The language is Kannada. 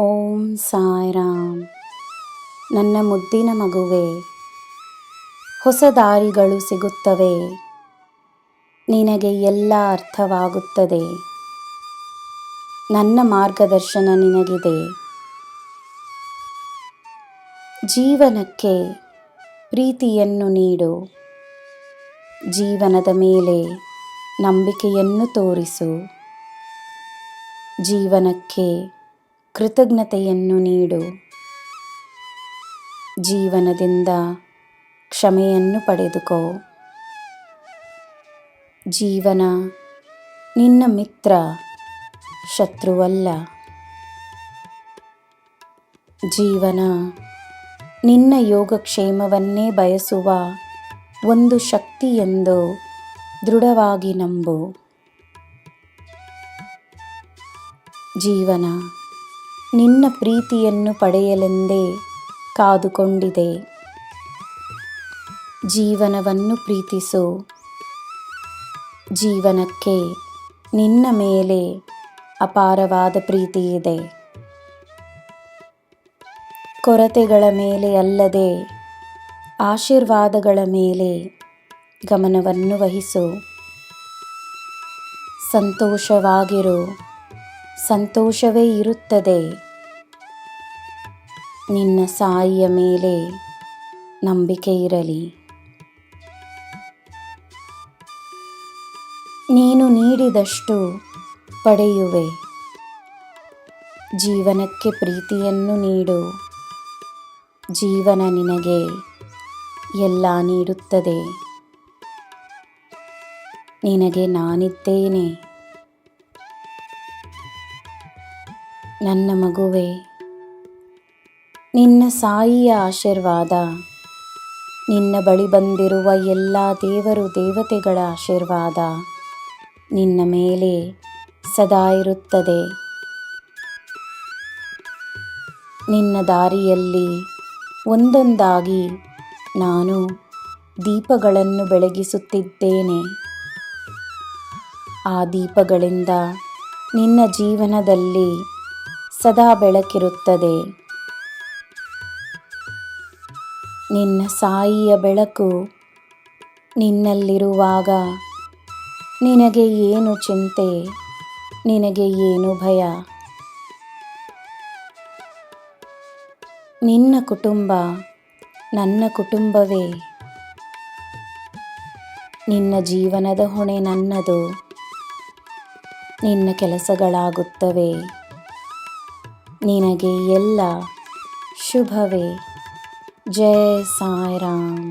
ಓಂ ಸಾಯಿರಾಮ್. ನನ್ನ ಮುದ್ದಿನ ಮಗುವೆ, ಹೊಸ ದಾರಿಗಳು ಸಿಗುತ್ತವೆ. ನಿನಗೆ ಎಲ್ಲ ಅರ್ಥವಾಗುತ್ತದೆ. ನನ್ನ ಮಾರ್ಗದರ್ಶನ ನಿನಗಿದೆ. ಜೀವನಕ್ಕೆ ಪ್ರೀತಿಯನ್ನು ನೀಡು. ಜೀವನದ ಮೇಲೆ ನಂಬಿಕೆಯನ್ನು ತೋರಿಸು. ಜೀವನಕ್ಕೆ ಕೃತಜ್ಞತೆಯನ್ನು ನೀಡು. ಜೀವನದಿಂದ ಕ್ಷಮೆಯನ್ನು ಪಡೆದುಕೋ. ಜೀವನ ನಿನ್ನ ಮಿತ್ರ, ಶತ್ರುವಲ್ಲ. ಜೀವನ ನಿನ್ನ ಯೋಗಕ್ಷೇಮವನ್ನೇ ಬಯಸುವ ಒಂದು ಶಕ್ತಿ ಎಂದು ದೃಢವಾಗಿ ನಂಬು. ಜೀವನ ನಿನ್ನ ಪ್ರೀತಿಯನ್ನು ಪಡೆಯಲೆಂದೇ ಕಾದುಕೊಂಡಿದೆ. ಜೀವನವನ್ನು ಪ್ರೀತಿಸು. ಜೀವನಕ್ಕೆ ನಿನ್ನ ಮೇಲೆ ಅಪಾರವಾದ ಪ್ರೀತಿಯಿದೆ ಕೊರತೆಗಳ ಮೇಲೆ ಅಲ್ಲದೆ ಆಶೀರ್ವಾದಗಳ ಮೇಲೆ ಗಮನವನ್ನು ವಹಿಸು. ಸಂತೋಷವಾಗಿರು. ಸಂತೋಷವೇ ಇರುತ್ತದೆ. ನಿನ್ನ ಸಾಯಿಯ ಮೇಲೆ ನಂಬಿಕೆ ಇರಲಿ. ನೀನು ನೀಡಿದಷ್ಟು ಪಡೆಯುವೆ. ಜೀವನಕ್ಕೆ ಪ್ರೀತಿಯನ್ನು ನೀಡು. ಜೀವನ ನಿನಗೆ ಎಲ್ಲ ನೀಡುತ್ತದೆ. ನಿನಗೆ ನಾನಿದ್ದೇನೆ. ನನ್ನ ಮಗುವೆ ನಿನ್ನ ಸಾಯಿಯ ಆಶೀರ್ವಾದ. ನಿನ್ನ ಬಳಿ ಬಂದಿರುವ ಎಲ್ಲ ದೇವರು ದೇವತೆಗಳ ಆಶೀರ್ವಾದ ನಿನ್ನ ಮೇಲೆ ಸದಾ ಇರುತ್ತದೆ. ನಿನ್ನ ದಾರಿಯಲ್ಲಿ ಒಂದೊಂದಾಗಿ ನಾನು ದೀಪಗಳನ್ನು ಬೆಳಗಿಸುತ್ತಿದ್ದೇನೆ. ಆ ದೀಪಗಳಿಂದ ನಿನ್ನ ಜೀವನದಲ್ಲಿ ಸದಾ ಬೆಳಕಿರುತ್ತದೆ. ನಿನ್ನ ಸಾಯಿಯ ಬೆಳಕು ನಿನ್ನಲ್ಲಿರುವಾಗ ನಿನಗೆ ಏನು ಚಿಂತೆ, ನಿನಗೆ ಏನು ಭಯ? ನಿನ್ನ ಕುಟುಂಬ ನನ್ನ ಕುಟುಂಬವೇ. ನಿನ್ನ ಜೀವನದ ಹೊಣೆ ನನ್ನದು. ನಿನ್ನ ಕೆಲಸಗಳಾಗುತ್ತವೆ. ನಿನಗೆ ಎಲ್ಲ ಶುಭವೇ. ಜಯ ಸಾಯಿರಾಮ್